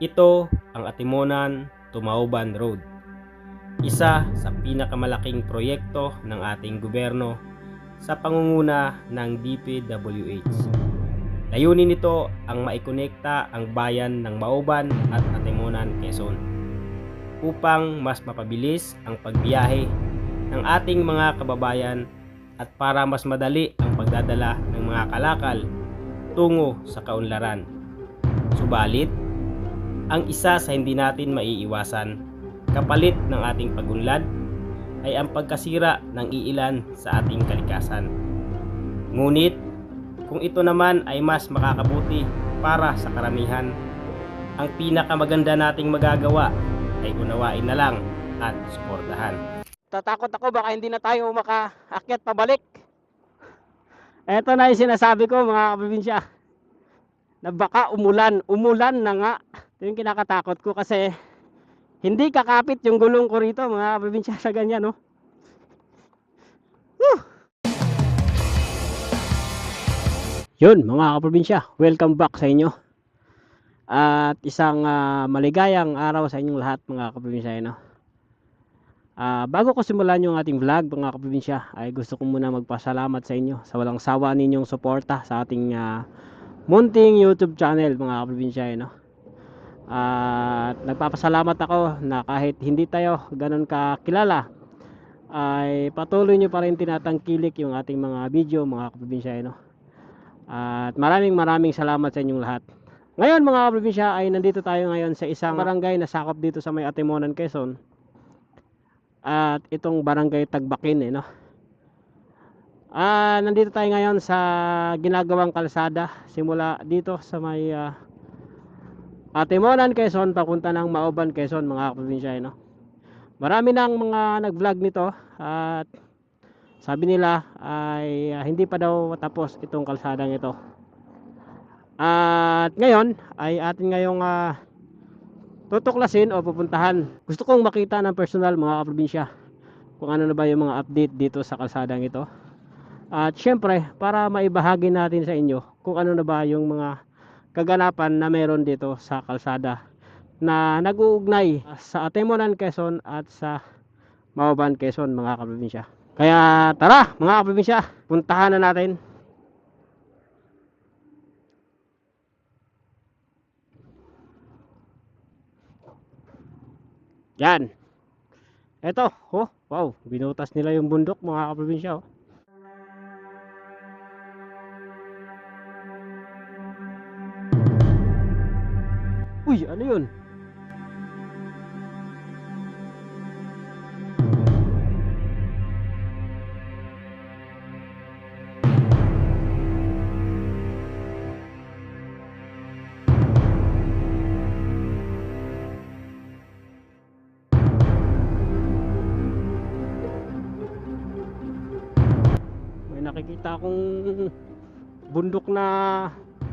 Ito ang Atimonan Tumauban Road. Isa sa pinakamalaking proyekto ng ating gobyerno sa pangunguna ng DPWH. Layunin nito ang maikonekta ang bayan ng Mauban at Atimonan, Quezon upang mas mapabilis ang pagbiyahe ng ating mga kababayan at para mas madali ang pagdadala ng mga kalakal tungo sa kaunlaran. Subalit, ang isa sa hindi natin maiiwasan kapalit ng ating pagunlad ay ang pagkasira ng iilan sa ating kalikasan. Ngunit, kung ito naman ay mas makakabuti para sa karamihan, ang pinakamaganda nating magagawa ay unawain na lang at suportahan. Tatakot ako baka hindi na tayo makaakyat pabalik. Ito na yung sinasabi ko mga kaprobinsya. Na baka umulan, umulan na nga. Ito yung kinakatakot ko kasi hindi kakapit yung gulong ko rito mga kaprobinsya sa ganyan no. Whew! Yun mga kaprobinsya, welcome back sa inyo. At isang ah, maligayang araw sa inyong lahat mga kaprobinsya no. Ah, bago ko simulan yung ating vlog mga kaprobinsya, ay gusto ko muna magpasalamat sa inyo sa walang sawa ninyong suporta sa ating ah, munting YouTube channel mga kaprobinsya eh, no. At nagpapasalamat ako na kahit hindi tayo ganun kakilala ay patuloy nyo pa rin tinatangkilik yung ating mga video mga kaprobinsya eh, no. At maraming maraming salamat sa inyong lahat. Ngayon mga kaprobinsya ay nandito tayo ngayon sa isang barangay na sakop dito sa may Atimonan, Quezon at itong barangay Tagbakin eh no. Ah, nandito tayo ngayon sa ginagawang kalsada simula dito sa may ah, Atimonan, Quezon papunta ng Maoban, Quezon mga kaprobinsya eh, no. Marami nang mga nag-vlog nito at sabi nila ay ah, hindi pa daw tapos itong kalsadang ito. At ngayon ay atin ngayong ah, tutuklasin o pupuntahan. Gusto kong makita ng personal mga kaprobinsya kung ano na ba yung mga update dito sa kalsadang ito. At syempre, para maibahagi natin sa inyo kung ano na ba yung mga kaganapan na meron dito sa kalsada na nag-uugnay sa Atemonan, Quezon at sa Maoban, Quezon mga kaprobinsya. Kaya tara mga kaprobinsya, puntahan na natin. Yan. Eto, oh, wow, binutas nila yung bundok mga kaprobinsya. Oh. Uy, ano yun? Nakikita akong bundok na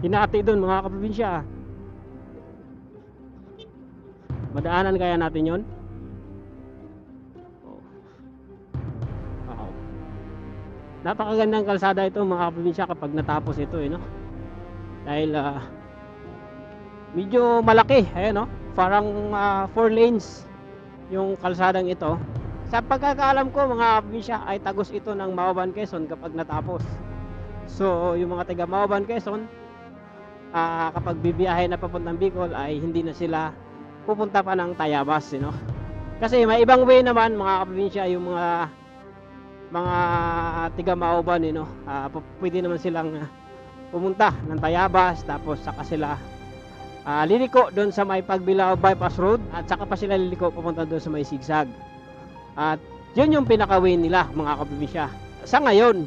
hinati doon mga kaprobinsya. Madaanan kaya natin yon? Oh. Wow. Napakagandang kalsada ito mga kaprobinsya kapag natapos ito eh no. Dahil ah, medyo malaki, ayan no. Parang 4 lanes yung kalsadang ito. Sa pagkakaalam ko mga kaprobinsya ay tagos ito ng Maoban Quezon kapag natapos. So yung mga taga Maoban Quezon ah, kapag bibiyahe na papuntang Bicol ay hindi na sila pupunta pa ng Tayabas, you know? Kasi may ibang way naman mga kaprobinsya yung mga mga tiga Maoban, you know? Pu- pwede naman silang ah, pumunta ng Tayabas tapos saka sila ah, liliko doon sa may Pagbilao Bypass Road at saka pa sila liliko pupunta doon sa may Sigsag. At yun yung pinaka-way nila mga kaprobinsya sa ngayon.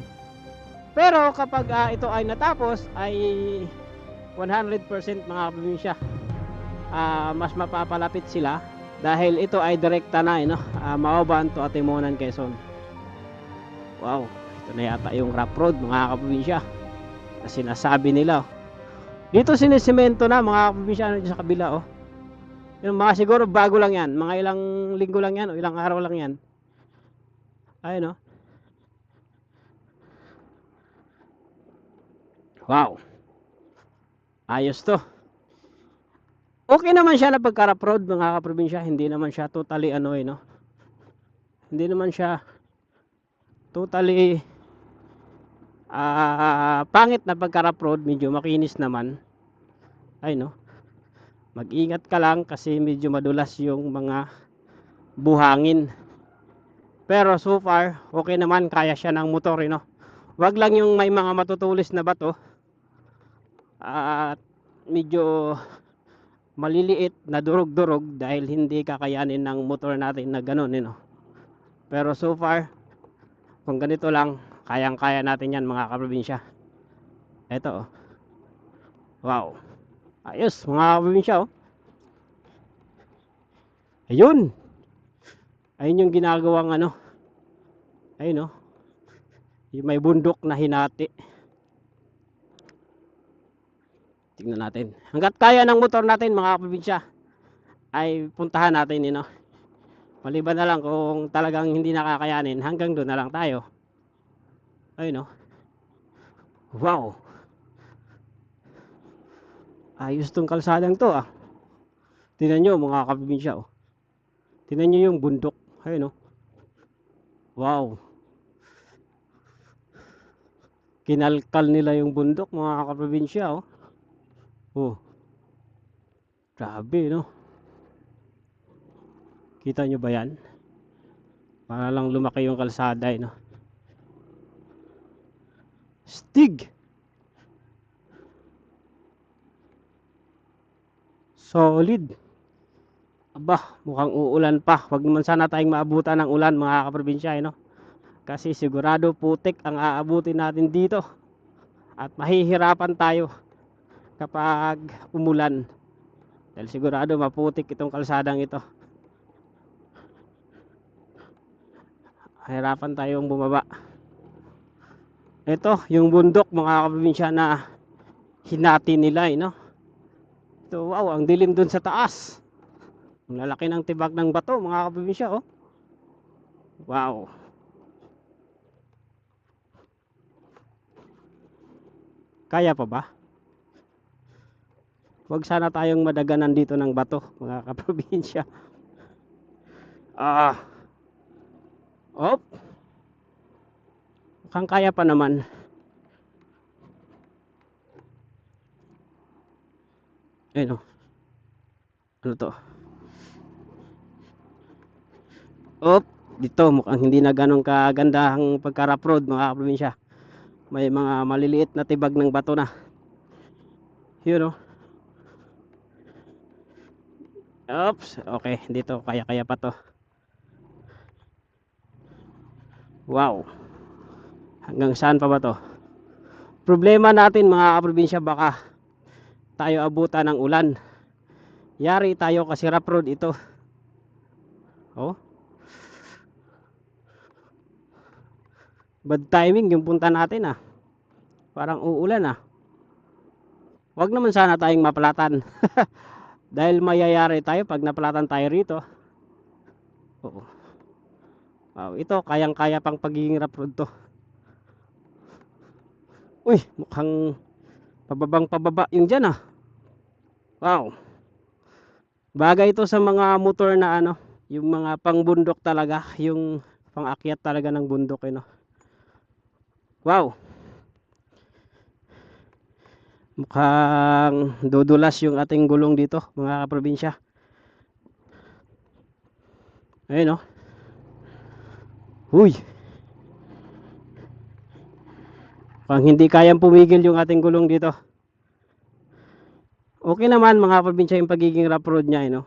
Pero kapag ah, ito ay natapos ay 100% mga kaprobinsya ah, mas mapapalapit sila dahil ito ay direkta na eh, no? Ah, Maoban to Atimonan, Quezon. Wow, ito na yata yung rough road mga kaprobinsya na sinasabi nila. oh. Dito sinisemento na mga kaprobinsya ano, sa kabila oh. Yung mga siguro bago lang yan, mga ilang linggo lang yan o ilang araw lang yan. Ayun oh. Wow. Ayos to. Okay naman siya na pagka-rough road mga kaprobinsya, hindi naman siya totally ano eh, no? Hindi naman siya totally ah pangit na pagka-rough road, medyo makinis naman. Ay no. Mag-ingat ka lang kasi medyo madulas yung mga buhangin. Pero so far, okay naman kaya siya ng motor, eh, no? Wag lang yung may mga matutulis na bato. At medyo maliliit na durog-durog dahil hindi kakayanin ng motor natin na ganun, eh, no? Pero so far, kung ganito lang, kayang-kaya natin yan mga kaprobinsya. Ito, oh. Wow. Ayos, mga kaprobinsya, oh. Ayun. Ayun yung ginagawang ano. Ayun, oh. Yung may bundok na hinati. Tingnan natin. Hanggat kaya ng motor natin mga kaprobinsya ay puntahan natin, you know. Maliban na lang kung talagang hindi nakakayanin, hanggang doon na lang tayo. Ayun, no. Wow. Ayos tong kalsadang to, ah. Tingnan nyo, mga kaprobinsya, oh. Tingnan nyo yung bundok. Ayun, no. Wow. Kinalkal nila yung bundok, mga kaprobinsya, oh. Oh. Grabe, no? Kita nyo ba yan? Para lang lumaki yung kalsada, eh, no? Stig! Solid. Aba, mukhang uulan pa. Huwag naman sana tayong maabutan ng ulan, mga kaprobinsya, eh, no? Kasi sigurado putik ang aabutin natin dito. At mahihirapan tayo kapag umulan. Dahil sigurado maputik itong kalsadang ito. Hirapan tayong bumaba. Ito, yung bundok mga kaprobinsya na hinati nila, eh, no? Ito, wow, ang dilim dun sa taas. Ang lalaki ng tibag ng bato, mga kaprobinsya, oh. Wow. Kaya pa ba? Huwag sana tayong madaganan dito ng bato, mga kaprobinsya. Ah. Op. Mukhang kaya pa naman. Ayun oh. Ano to? Op. Dito, mukhang hindi na ganun kaganda ang pagka-rough road, mga kaprobinsya. May mga maliliit na tibag ng bato na. Yun oh. Oops, okay, dito kaya-kaya pa to. Wow. Hanggang saan pa ba to? Problema natin mga kaprobinsya baka tayo abutan ng ulan. Yari tayo kasi rough road ito. Oh. Bad timing yung punta natin ah. Parang uulan ah. Wag naman sana tayong mapalatan. Dahil mayayari tayo pag napalatan tayo rito. Oo. Wow, ito kayang-kaya pang pagiging road to. Uy, mukhang pababang pababa yung dyan ah. Wow. Bagay ito sa mga motor na ano, yung mga pangbundok talaga, yung pangakyat talaga ng bundok eh no. Wow. Mukhang dudulas yung ating gulong dito, mga kaprobinsya. Ayun no. Uy. Pang hindi kayang pumigil yung ating gulong dito. Okay naman mga probinsya yung pagiging rough road niya, eh, no?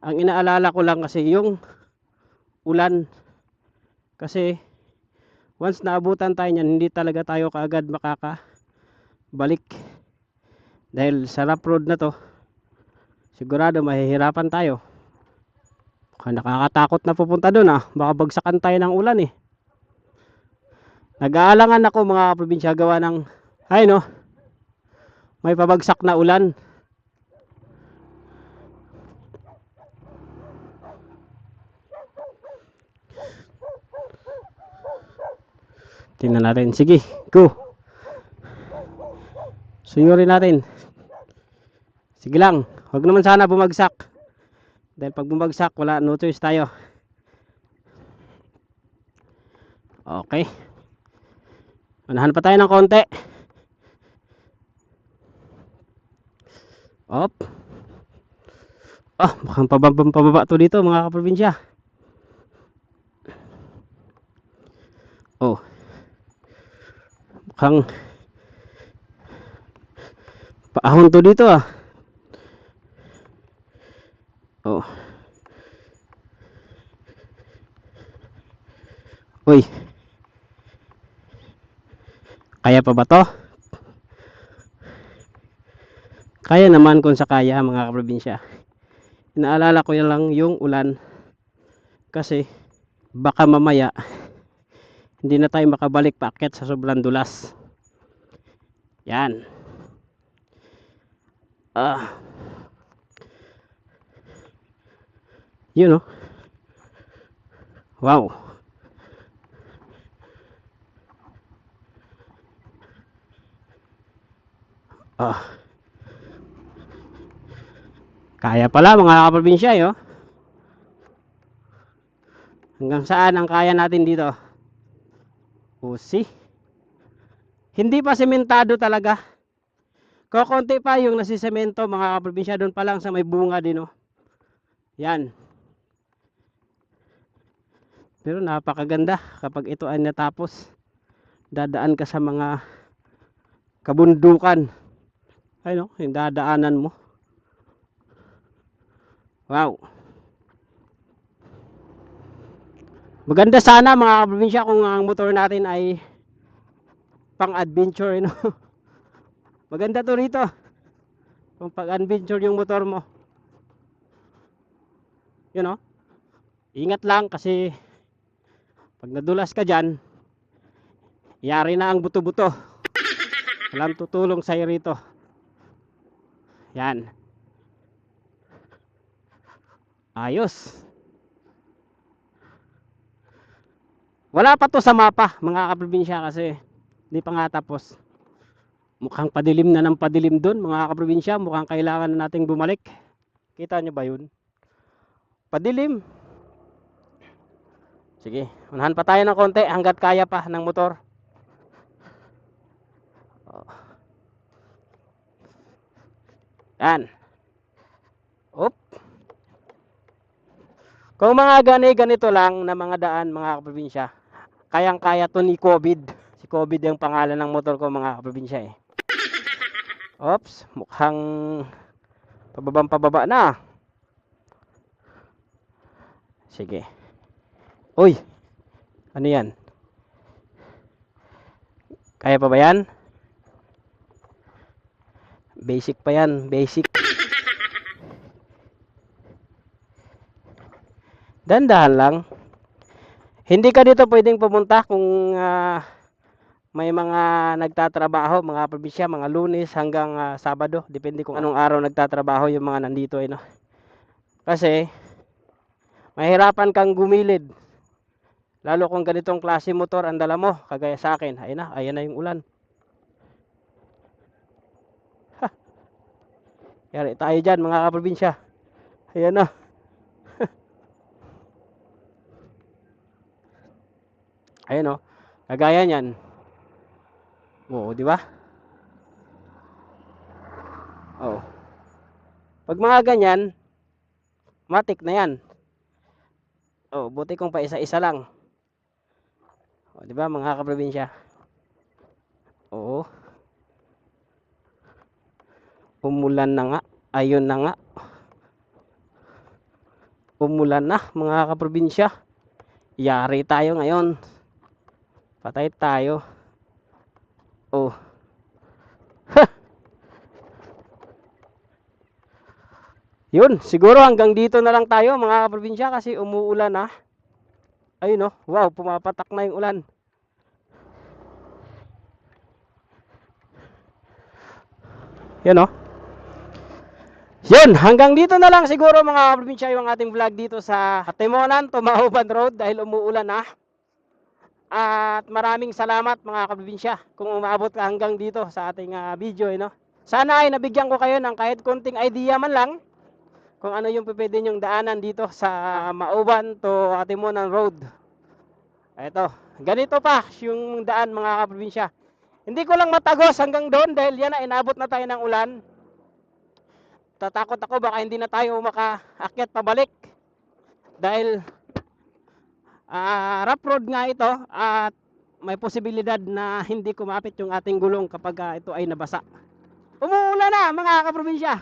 Ang inaalala ko lang kasi yung ulan. Kasi once naabutan tayo niyan, hindi talaga tayo kaagad makakabalik. Dahil sa rough road na to, sigurado mahihirapan tayo. Baka nakakatakot na pupunta doon ah. Baka bagsakan tayo ng ulan eh. Nag-aalangan ako mga probinsya gawa ng ay no. May pabagsak na ulan. Tingnan natin. Sige, go. Suyurin natin. Sige lang. Huwag naman sana bumagsak. Dahil pag bumagsak, wala no choice tayo. Okay. Unahan pa tayo ng konti. Op. Ah, mukhang pababa to dito mga kaprobinsya. Oh. Mukhang paahon to dito ah. Oh. Uy. Kaya pa ba to? Kaya naman kung sa kaya mga kaprobinsya. Inaalala ko yan lang yung ulan. Kasi baka mamaya hindi na tayo makabalik paakyat sa sobrang dulas. Yan. Ah. Yun oh. Wow. Ah. Kaya pala mga kaprobinsya, yo. Hanggang saan ang kaya natin dito? See? Hindi pa sementado talaga. Kokonti pa yung nasisemento mga kaprobinsya doon pa lang sa may bunga din, oh. Yan. Pero napakaganda kapag ito ay natapos. Dadaan ka sa mga kabundukan. Ay no, yung dadaanan mo. Wow. Maganda sana mga kaprobinsya kung ang motor natin ay pang adventure, no? Maganda to rito. Kung pag adventure yung motor mo. You know? Ingat lang kasi pag nadulas ka dyan, yari na ang buto-buto. Walang tutulong sa'yo rito. Yan. Ayos. Wala pa to sa mapa, mga kaprobinsya kasi hindi pa nga tapos. Mukhang padilim na ng padilim doon, mga kaprobinsya. Mukhang kailangan na nating bumalik. Kita nyo ba yun? Padilim. Sige, unahan pa tayo ng konti hanggat kaya pa ng motor. Oh. Yan. Op. Kung mga gani ganito lang na mga daan mga kaprobinsya, kayang-kaya to ni COVID. Si COVID yung pangalan ng motor ko mga kaprobinsya eh. Oops, mukhang pababang pababa na. Sige. Uy, ano yan? Kaya pa ba yan? Basic pa yan, basic. Dandahan lang. Hindi ka dito pwedeng pumunta kung ah, may mga nagtatrabaho, mga probinsya, mga lunes hanggang ah, sabado. Depende kung anong araw nagtatrabaho yung mga nandito. Eh, no? Kasi, mahirapan kang gumilid. Lalo kung ganitong klase motor ang dala mo, kagaya sa akin. Ayun na, ayan na yung ulan. Ha. Yari tayo dyan mga kaprobinsya. Ayan na. Ayan o. Kagaya niyan. Oo, di ba? Oo. Pag mga ganyan, matik na yan. Oh, buti kung pa isa-isa lang. O, di ba mga kaprobinsya? Oo. Umulan na nga. Ayun na nga. Umulan na mga kaprobinsya. Yari tayo ngayon. Patay tayo. Oh. Yun, siguro hanggang dito na lang tayo mga kaprobinsya kasi umuulan na. Ayun oh, wow, pumapatak na yung ulan. Yan oh. Yun, hanggang dito na lang siguro mga kaprobinsya yung ating vlog dito sa Timonan, Tumauban Road dahil umuulan na. At maraming salamat mga kaprobinsya kung umabot ka hanggang dito sa ating ah, video, eh, no? Sana ay nabigyan ko kayo ng kahit konting idea man lang kung ano yung pwede nyong daanan dito sa Mauban to Atimonan Road. Ito, ganito pa yung daan mga kaprobinsya. Hindi ko lang matagos hanggang doon dahil yan na inabot na tayo ng ulan. Tatakot ako baka hindi na tayo makaakyat pabalik. Dahil ah rough road nga ito at may posibilidad na hindi kumapit yung ating gulong kapag ah, ito ay nabasa. Umuulan na mga kaprobinsya.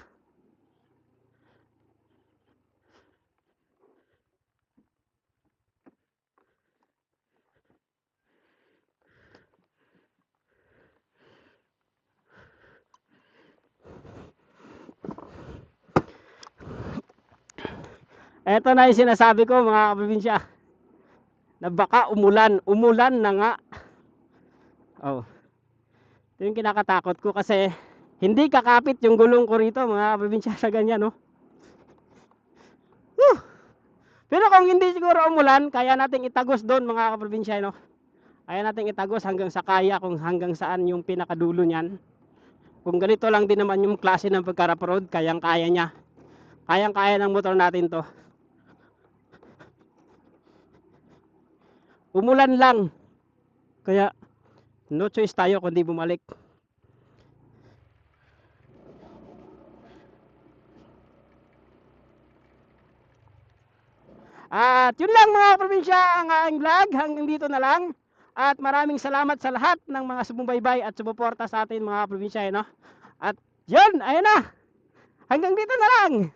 Ito na yung sinasabi ko mga kaprobinsya. Na baka umulan. Umulan na nga. Oh. Ito yung kinakatakot ko kasi hindi kakapit yung gulong ko rito mga kaprobinsya sa ganyan no. Whew! Pero kung hindi siguro umulan, kaya nating itagos doon mga kaprobinsya no. Kaya nating itagos hanggang sa kaya kung hanggang saan yung pinakadulo niyan. Kung ganito lang din naman yung klase ng pagkarap road, kayang kaya niya. Kayang kaya ng motor natin to. Umulan lang. Kaya no choice tayo kundi bumalik. At yun lang mga probinsya ang aking vlog. Hanggang dito na lang. At maraming salamat sa lahat ng mga sumubaybay at sumuporta sa atin mga probinsya. No? At yun, ayun na. Hanggang dito na lang.